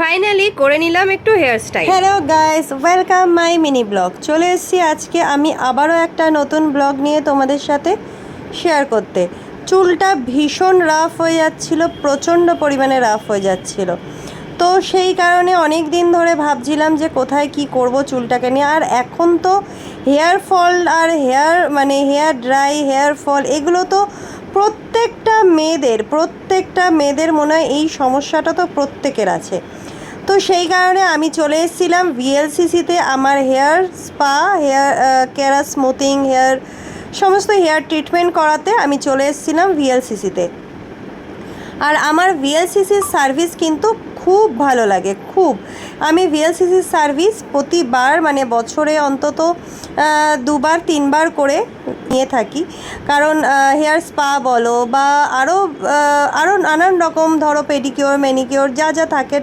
Finally করে নিলাম একটু hair style hello guys welcome my mini vlog চলে এসেছি আজকে আমি আবারও একটা নতুন ব্লগ নিয়ে তোমাদের সাথে শেয়ার করতে। চুলটা ভীষণ রাফ হয়ে যাচ্ছিল, প্রচণ্ড পরিমাণে রাফ হয়ে যাচ্ছিল। তো সেই কারণে অনেক দিন ধরে ভাবছিলাম যে কোথায় কি করব চুলটাকে নিয়ে। আর এখন তো হেয়ার ফল আর হেয়ার মানে হেয়ার ড্রাই হেয়ার ফল এগুলো তো প্রত্যেকটা মেয়েদের প্রত্যেকটা মেয়েদের মনে হয় এই সমস্যাটা তো প্রত্যেকের আছে। তো সেই কারণে আমি চলে এসেছিলাম ভিএলসিসিতে আমার hair spa, hair kera smoothing, hair, সমস্ত হেয়ার ট্রিটমেন্ট করাতে আমি চলে এসেছিলাম ভিএলসিসিতে আর আমার ভিএলসিসির সার্ভিস কিন্তু খুব ভালো লাগে, খুব। আমি ভিএলসিসির সার্ভিস প্রতিবার মানে বছরে অন্তত দুবার, তিনবার করে নিয়ে থাকি। কারণ হেয়ার স্পা বলো বা আরও আরও নানান রকম, ধরো পেডিকিওর, ম্যানিকিওর, যা যা থাকে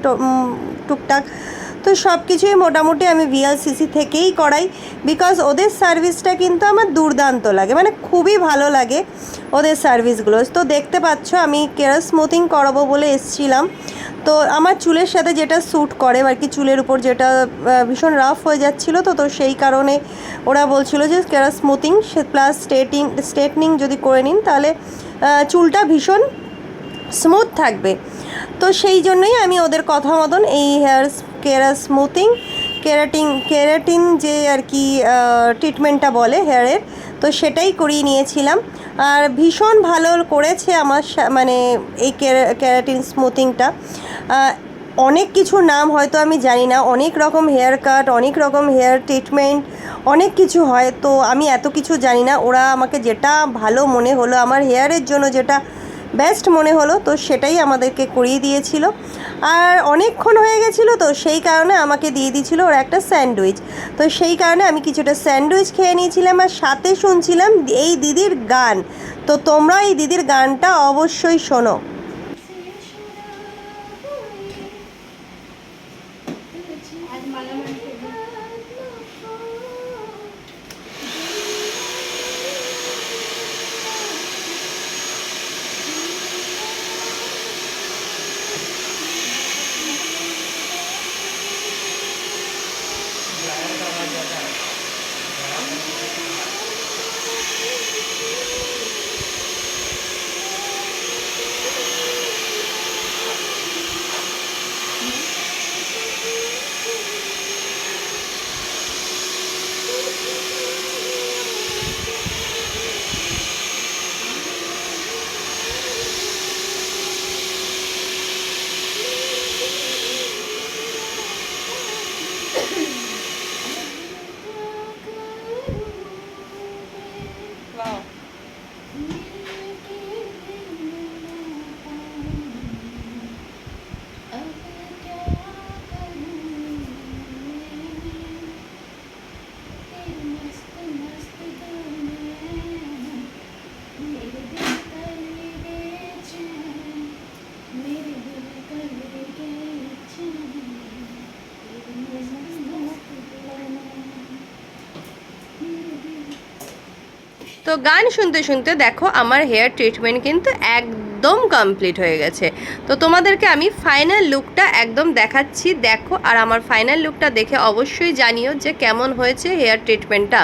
টুকটাক। তো সব কিছুই মোটামুটি আমি ভিএলসিসি থেকেই করাই বিকজ ওদের সার্ভিসটা কিন্তু আমার দুর্দান্ত লাগে মানে খুবই ভালো লাগে ওদের সার্ভিসগুলো তো দেখতে পাচ্ছ, আমি কেয়ার স্মুথিং করাবো বলে এসছিলাম। তো আমার চুলের সাথে যেটা স্যুট করে আর কি চুলের উপর যেটা ভীষণ রাফ হয়ে যাচ্ছিল তো তো সেই কারণে ওরা বলছিল যে কেরাস স্মুথিং প্লাস স্টেটিং স্ট্রেটনিং যদি করে নিন, তাহলে চুলটা ভীষণ স্মুথ থাকবে। তো সেই জন্যই আমি ওদের কথা মতন এই হেয়ার কেরা স্মুথিং কেরাটিং কেরাটিন যে আর কি ট্রিটমেন্টটা বলে হেয়ারের তো সেটাই করিয়ে নিয়েছিলাম। আর ভীষণ ভালো করেছে আমার মানে এই ক্যারাটিন স্মুথিংটা। অনেক কিছু নাম হয়তো আমি জানি না, অনেক রকম হেয়ার কাট, অনেক রকম হেয়ার ট্রিটমেন্ট, অনেক কিছু হয়। তো আমি এত কিছু জানি না, ওরা আমাকে যেটা ভালো মনে হলো, আমার হেয়ারের জন্য যেটা বেস্ট মনে হলো, তো সেটাই আমাদেরকে করিয়ে দিয়েছিল। আর অনেকক্ষণ হয়ে গেছিল, তো সেই কারণে আমাকে দিয়ে দিয়েছিলো ওর একটা স্যান্ডউইচ। তো সেই কারণে আমি কিছুটা স্যান্ডউইচ খেয়ে নিয়েছিলাম আর সাথে শুনছিলাম এই দিদির গান। তো তোমরা এই দিদির গানটা অবশ্যই শোনো। তো গান শুনতে শুনতে দেখো আমার হেয়ার ট্রিটমেন্ট কিন্তু একদম কমপ্লিট হয়ে গেছে। তো তোমাদেরকে আমি ফাইনাল লুকটা একদম দেখাচ্ছি, দেখো। আর আমার ফাইনাল লুকটা দেখে অবশ্যই জানিও যে কেমন হয়েছে হেয়ার ট্রিটমেন্টটা